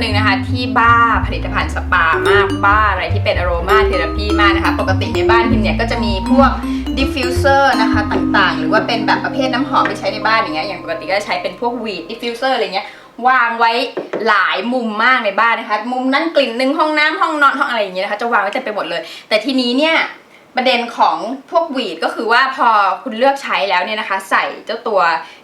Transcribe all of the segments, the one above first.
หนึ่งนะคะที่บ้าผลิตภัณฑ์สปามากบ้าอะไรที่เป็นอโรมาเทอราพีมากนะคะ ปกติในบ้านพิมเนี่ยก็จะมีพวกดิฟฟิวเซอร์นะคะต่างๆ หรือว่าเป็นแบบประเภทน้ำหอมที่ใช้ในบ้านอย่างเงี้ยอย่างปกติก็ใช้เป็นพวกวีดดิฟฟิวเซอร์อะไรเงี้ยวางไว้หลายมุมมากในบ้านนะคะ มุมนั้นกลิ่นหนึ่งห้องน้ำห้องนอนห้องอะไรอย่างเงี้ยนะคะจะวางไว้เต็มไปหมดเลย แต่ทีนี้เนี่ย ประเด็นของพวกวีดก็คือว่าพอคุณเลือกใช้แล้วเนี่ยนะคะ ใส่เจ้าตัว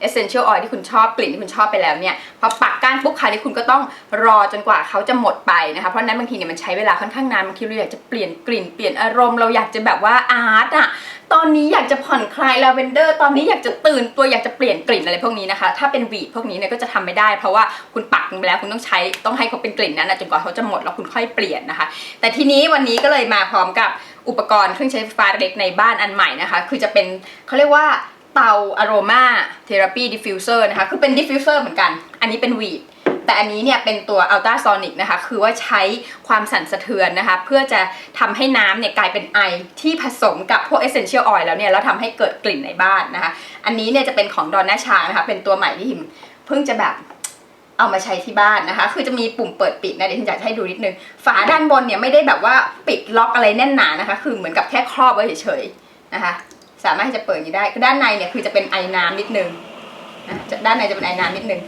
essential oil ที่คุณชอบกลิ่นที่คุณชอบไปแล้วเนี่ยพอปักก้านปุ๊บคราวนี้คุณก็ต้องรอจนกว่าเขาจะหมดไปนะคะ เพราะนั้นบางทีเนี่ยมันใช้เวลาค่อนข้างนานบางทีเราอยากจะเปลี่ยนกลิ่นเปลี่ยนอารมณ์เราอยากจะแบบว่าอาร์ตอะตอนนี้อยากจะผ่อนคลายลาเวนเดอร์ตอนนี้อยากจะตื่นตัวอยากจะเปลี่ยนกลิ่นอะไรพวกนี้นะคะ ถ้าเป็นวีดพวกนี้เนี่ยก็จะทำไม่ได้ เพราะว่าคุณปักไปแล้วคุณต้องใช้ต้องให้เขาเป็นกลิ่นนั้นนะจนกว่าเขาจะหมดแล้วคุณค่อยเปลี่ยนนะคะ แต่ทีนี้วันนี้ก็เลยมาพร้อมกับ อุปกรณ์เครื่องใช้ไฟฟ้าเล็กในบ้านอันใหม่นะคะ คือจะเป็นเขาเรียกว่าเตาอโรมาเทอราปีดิฟฟิวเซอร์นะคะ คือเป็นดิฟฟิวเซอร์เหมือนกัน อันนี้เป็นวีดแต่อันนี้เนี่ยเป็นตัวอัลตราโซนิกนะคะ คือว่าใช้ความสั่นสะเทือนนะคะ เพื่อจะทำให้น้ำเนี่ยกลายเป็นไอที่ผสมกับพวกเอเซนเชียลออยล์แล้วเนี่ย แล้วทำให้เกิดกลิ่นในบ้านนะคะ อันนี้เนี่ยจะเป็นของดอนน่าชานะคะ เป็นตัวใหม่ที่หิมเพิ่งจะแบบ เอามาใช้ที่บ้านนะคะ คือจะมีปุ่มเปิดปิดนะเดี๋ยวฉันอยากให้ดูนิดนึง ฝาด้านบนเนี่ยไม่ได้แบบว่าปิดล็อกอะไรแน่นหนานะคะ คือเหมือนกับแค่ครอบไว้เฉยๆนะคะ สามารถที่จะเปิดอยู่ได้ด้านในเนี่ยคือจะเป็นไอ้น้ำนิดนึงนะจะด้านในจะเป็นไอ้น้ำนิดนึง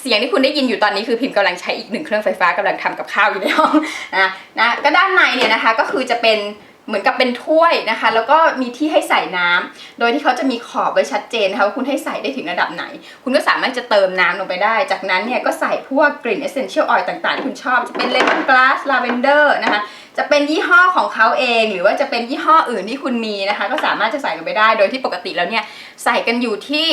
เสียงที่คุณได้ยินอยู่ตอนนี้คือพิมพ์กำลังใช้อีกหนึ่งเครื่องไฟฟ้ากำลังทำกับข้าวอยู่ในห้องนะนะก็ด้านในเนี่ยนะคะก็คือจะเป็น เหมือนกับเป็นถ้วยนะคะ แล้วก็มีที่ให้ใส่น้ำโดยที่เขาจะมีขอบไว้ชัดเจนนะคะว่าคุณให้ใส่ได้ถึงระดับไหน คุณก็สามารถจะเติมน้ำลงไปได้ จากนั้นเนี่ยก็ใส่พวกกลิ่น essential oil ต่างๆที่คุณชอบ จะเป็น lemon grass lavender นะคะ จะเป็นยี่ห้อของเขาเอง หรือว่าจะเป็นยี่ห้ออื่นที่คุณมีนะคะ ก็สามารถจะใส่ลงไปได้ โดยที่ปกติแล้วเนี่ยใส่กันอยู่ที่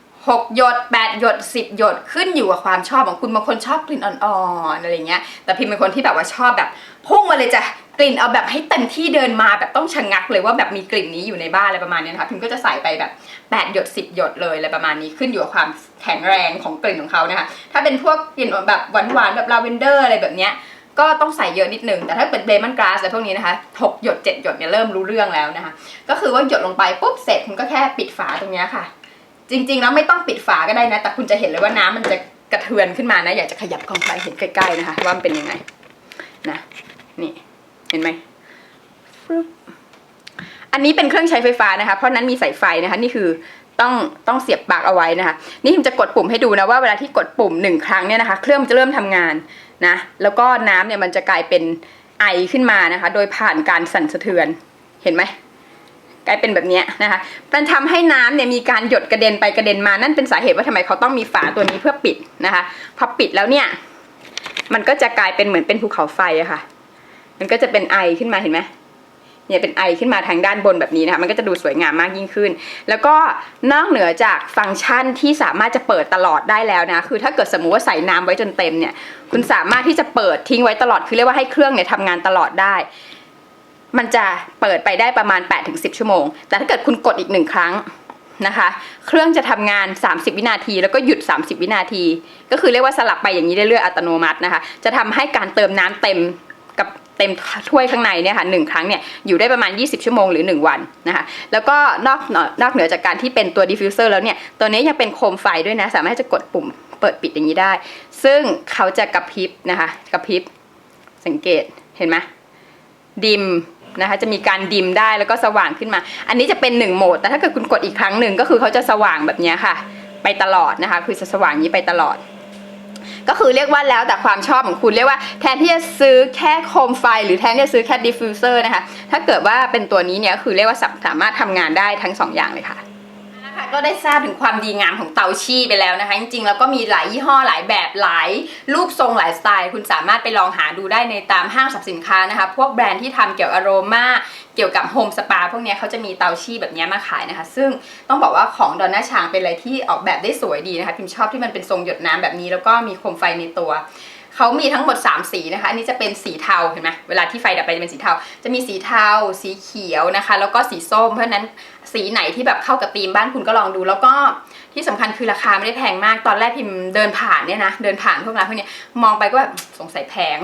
6หยด8หยด10หยดขึ้นอยู่กับความชอบของคุณบางคนชอบกลิ่นอ่อนๆอะไรเงี้ยแต่พิมเป็นคนที่แบบว่าชอบแบบพุ่งมาเลยจ้ะ กลิ่นเอาแบบให้เต็มที่เดินมาแบบต้องชะงักเลยว่าแบบมีกลิ่นนี้อยู่ในบ้านอะไรประมาณนี้นะคะพิมก็จะใส่ไปแบบ8หยด10 หยดเลยอะไรประมาณนี้ขึ้นอยู่กับความแข็งแรงของกลิ่นของเขานะคะถ้าเป็นพวกกลิ่นแบบหวานๆแบบลาเวนเดอร์อะไรแบบเนี้ยก็ต้องใส่เยอะนิดนึงแต่ถ้าเป็นเลมอนกราสอะไรพวกนี้นะคะ6หยด 7 หยดเนี่ยเริ่มรู้เรื่องแล้วนะคะก็คือว่าหยดลงไปปุ๊บเสร็จคุณก็แค่ปิดฝาตรงนี้ค่ะ จริงๆแล้วไม่ต้องปิดฝาก็ได้นะ แต่คุณจะเห็นเลยว่าน้ำมันจะกระเทือนขึ้นมานะ อยากจะขยับกล้องไปเห็นใกล้ๆนะคะว่ามันเป็นยังไงนะนี่ เห็นไหมอันนี้เป็นเครื่องใช้ไฟฟ้านะคะ เพราะนั้นมีสายไฟนะคะ นี่คือต้องต้องเสียบปลั๊กเอาไว้นะคะ นี่ผมจะกดปุ่มให้ดูนะว่าเวลาที่กดปุ่มหนึ่งครั้งเนี่ยนะคะ เครื่องมันจะเริ่มทำงานนะ แล้วก็น้ำเนี่ยมันจะกลายเป็นไอขึ้นมานะคะ โดยผ่านการสั่นสะเทือน เห็นไหมกลายเป็นแบบนี้นะคะ มันทำให้น้ำเนี่ยมีการหยดกระเด็นไปกระเด็นมา นั่นเป็นสาเหตุว่าทำไมเขาต้องมีฝาตัวนี้เพื่อปิดนะคะ พอปิดแล้วเนี่ย มันก็จะกลายเป็นเหมือนเป็นภูเขาไฟอะค่ะ มันก็จะเป็นไอขึ้นมาเห็นไหมเนี่ยเป็นไอขึ้นมาทางด้านบนแบบนี้นะคะ มันก็จะดูสวยงามมากยิ่งขึ้น แล้วก็นอกเหนือจากฟังก์ชันที่สามารถจะเปิดตลอดได้แล้วนะ คือถ้าเกิดสมมุติว่าใส่น้ำไว้จนเต็มเนี่ย คุณสามารถที่จะเปิดทิ้งไว้ตลอด คือเรียกว่าให้เครื่องเนี่ยทำงานตลอดได้ มันจะเปิดไปได้ประมาณ 8-10 ชั่วโมง แต่ถ้าเกิดคุณกดอีกหนึ่งครั้งนะคะ เครื่องจะทำงาน 30 วินาที แล้วก็หยุด 30 วินาที ก็คือเรียกว่าสลับไปอย่างนี้เรื่อยๆอัตโนมัตินะคะ จะทำให้การเติมน้ำเต็ม กับเต็มถ้วยข้างในเนี่ยค่ะหนึ่งครั้งเนี่ยอยู่ได้ประมาณ 20 ชั่วโมงหรือ 1 วันนะคะแล้วก็นอกนอกเหนือจากการที่เป็นตัวดิฟฟิวเซอร์แล้วเนี่ยตัวนี้ยังเป็นโคมไฟด้วยนะ สามารถจะกดปุ่มเปิดปิดอย่างนี้ได้ ซึ่งเขาจะกระพริบนะคะกระพริบสังเกตเห็นไหมดิมนะคะจะมีการดิมได้แล้วก็สว่างขึ้นมา อันนี้จะเป็นหนึ่งโหมด แต่ถ้าเกิดคุณกดอีกครั้งหนึ่งก็คือเขาจะสว่างแบบนี้ค่ะ ไปตลอดนะคะ คือจะสว่างอย่างนี้ไปตลอด ก็คือเรียกว่าแล้วแต่ความชอบของคุณเรียกว่าแทนที่จะซื้อแค่โคมไฟ หรือแทนที่จะซื้อแค่ดิฟฟิวเซอร์นะคะถ้าเกิดว่าเป็นตัวนี้เนี่ยคือเรียกว่าสามารถทำงานได้ทั้งสองอย่างเลยค่ะนะคะก็ได้ทราบถึงความดีงามของเตาชี่ไปแล้วนะคะ จริงๆ แล้วก็มีหลายยี่ห้อหลายแบบหลายรูปทรงหลายสไตล์ คุณสามารถไปลองหาดูได้ในตามห้างสรรพสินค้านะคะ พวกแบรนด์ที่ทำเกี่ยวอโรมา เกี่ยวกับโฮมสปาพวกนี้เขาจะมีเตาชี่แบบนี้มาขายนะคะ ซึ่งต้องบอกว่าของดอนน่าชางเป็นอะไรที่ออกแบบได้สวยดีนะคะพิมชอบที่มันเป็นทรงหยดน้ำแบบนี้ แล้วก็มีโคมไฟในตัวเขามีทั้งหมด 3 สีนะคะ อันนี้จะเป็นสีเทาเห็นไหมเวลาที่ไฟดับไปจะเป็นสีเทา จะมีสีเทา สีเขียวนะคะ แล้วก็สีส้ม เพราะฉะนั้นสีไหนที่แบบเข้ากับธีมบ้านคุณก็ลองดู แล้วก็ที่สำคัญคือราคาไม่ได้แพงมาก ตอนแรกพิมพ์เดินผ่านเนี่ยนะเดินผ่านพวกร้านพวกนี้มองไปก็แบบสงสัยแพง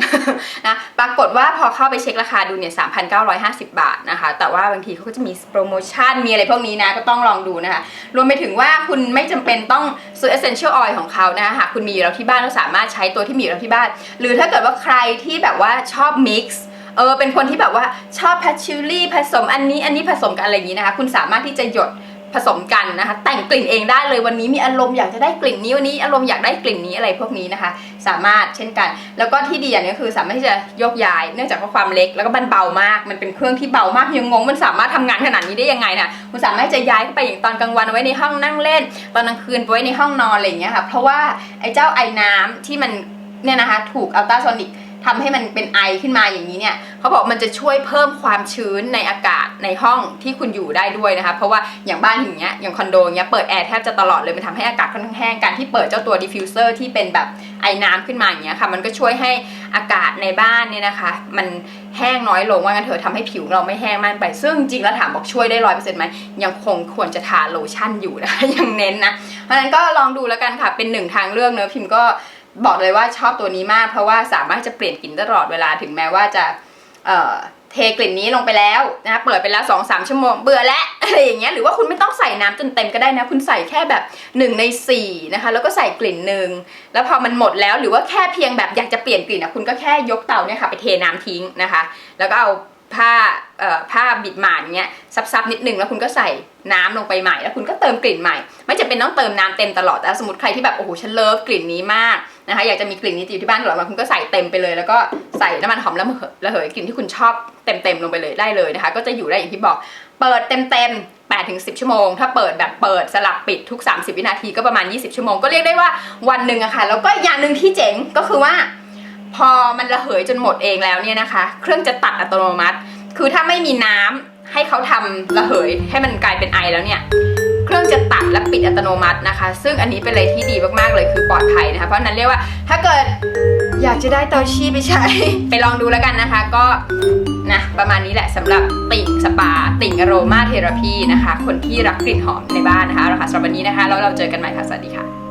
นะปรากฏว่าพอเข้าไปเช็คราคาดูเนี่ย3,950บาทนะคะ แต่ว่าบางทีเขาก็จะมีโปรโมชั่นมีอะไรพวกนี้นะก็ต้องลองดูนะคะ รวมไปถึงว่าคุณไม่จำเป็นต้องซื้อ essential oil ของเขานะคะหากคุณมีอยู่แล้วที่บ้านก็สามารถใช้ตัวที่มีอยู่แล้วที่บ้าน หรือถ้าเกิดว่าใครที่แบบว่าชอบ mix เออเป็นคนที่แบบว่าชอบ patchouli ผสมอันนี้อันนี้ผสมกันอะไรอย่างนี้นะคะ คุณสามารถที่จะหยดผสมกันนะคะ แต่งกลิ่นเองได้เลยวันนี้มีอารมณ์อยากจะได้กลิ่นนี้วันนี้อารมณ์อยากได้กลิ่นนี้อะไรพวกนี้นะคะ สามารถเช่นกัน แล้วก็ที่ดีอย่างนึงก็คือสามารถที่จะยกย้าย เนื่องจากว่าความเล็กแล้วก็มันเบามาก มันเป็นเครื่องที่เบามากยังงงมันสามารถทำงานขนาดนี้ได้ยังไงนะคุณสามารถจะย้ายเข้าไปอย่างตอนกลางวันไว้ในห้องนั่งเล่น ตอนกลางคืนไว้ในห้องนอนอะไรอย่างเงี้ยค่ะเพราะว่าไอ้เจ้าไอ้น้ำที่มันเนี่ยนะคะถูกอัลตราโซนิก ทำให้มันเป็นไอขึ้นมาอย่างนี้เนี่ยเขาบอกมันจะช่วยเพิ่มความชื้นในอากาศในห้องที่คุณอยู่ได้ด้วยนะคะเพราะว่าอย่างบ้านอย่างเงี้ยอย่างคอนโดอย่างเงี้ยเปิดแอร์แทบจะตลอดเลยมันทำให้อากาศค่อนข้างแห้งการที่เปิดเจ้าตัวดิฟฟิวเซอร์ที่เป็นแบบไอน้ำขึ้นมาอย่างเงี้ยค่ะมันก็ช่วยให้อากาศในบ้านเนี่ยนะคะ มันแห้งน้อยลงว่างั้นเถอะทำให้ผิวเราไม่แห้งมากไป ซึ่งจริงแล้วถามบอกช่วยได้ร้อยเปอร์เซ็นต์ไหมยังคงควรจะทาโลชั่นอยู่นะคะยังเน้นนะเพราะฉะนั้นก็ลองดูแล้วกันค่ะเป็นหนึ่งทางเลือกเนอะพิมพ์ก็ บอกเลยว่าชอบตัวนี้มากเพราะว่าสามารถจะเปลี่ยนกลิ่นตลอดเวลาถึงแม้ว่าจะเอ่อเทกลิ่นนี้ลงไปแล้วนะคะเปิดไปแล้ว2องสามชั่วโมงเบื่อแล้วอะไรอย่างเงี้ยหรือว่าคุณไม่ต้องใส่น้ำจนเต็มก็ได้นะ คุณใส่แค่แบบ1ใน4นะคะแล้วก็ใส่กลิ่นหนึ่งแล้วพอมันหมดแล้วหรือว่าแค่เพียงแบบอยากจะเปลี่ยนกลิ่นอะคุณก็แค่ยกเตาเนี่ยค่ะไปเทน้ำทิ้งนะคะ แล้วก็เอา ผ้าผ้าบิดหมาดเงี้ยซับๆนิดนึงแล้วคุณก็ใส่น้ำลงไปใหม่ แล้วคุณก็เติมกลิ่นใหม่ ไม่จำเป็นต้องเติมน้ำเต็มตลอดแต่สมมติใครที่แบบโอ้โหฉันเลิฟกลิ่นนี้มากนะคะอยากจะมีกลิ่นนี้อยู่ที่บ้านตลอดมาคุณก็ใส่เต็มไปเลย แล้วก็ใส่น้ำมันหอมระเหยระเหยกลิ่นที่คุณชอบเต็มๆลงไปเลยได้เลยนะคะ ก็จะอยู่ได้อย่างที่บอกเปิดเต็มๆ8ถึง10 ชั่วโมง ถ้าเปิดแบบเปิดสลับปิดทุก 30 วินาทีก็ประมาณ 20 ชั่วโมงก็เรียกได้ว่าวันหนึ่งอะค่ะแล้วก็อย่างหนึ่งที่เจ๋งก็คือว่า พอมันระเหยจนหมดเองแล้วเนี่ยนะคะ เครื่องจะตัดอัตโนมัติ คือถ้าไม่มีน้ำให้เขาทำระเหยให้มันกลายเป็นไอแล้วเนี่ย เครื่องจะตัดและปิดอัตโนมัตินะคะ ซึ่งอันนี้เป็นอะไรที่ดีมากๆเลยคือปลอดภัยนะคะ เพราะนั้นเรียกว่าถ้าเกิดอยากจะได้เตาชีไปใช้ ไปลองดูแล้วกันนะคะ ก็นะประมาณนี้แหละสำหรับติ่งสปา ติ่งอโรมาเทราพีนะคะ คนที่รักกลิ่นหอมในบ้านนะคะเอาค่ะสำหรับวันนี้นะคะแล้วเราเจอกันใหม่ค่ะสวัสดีค่ะ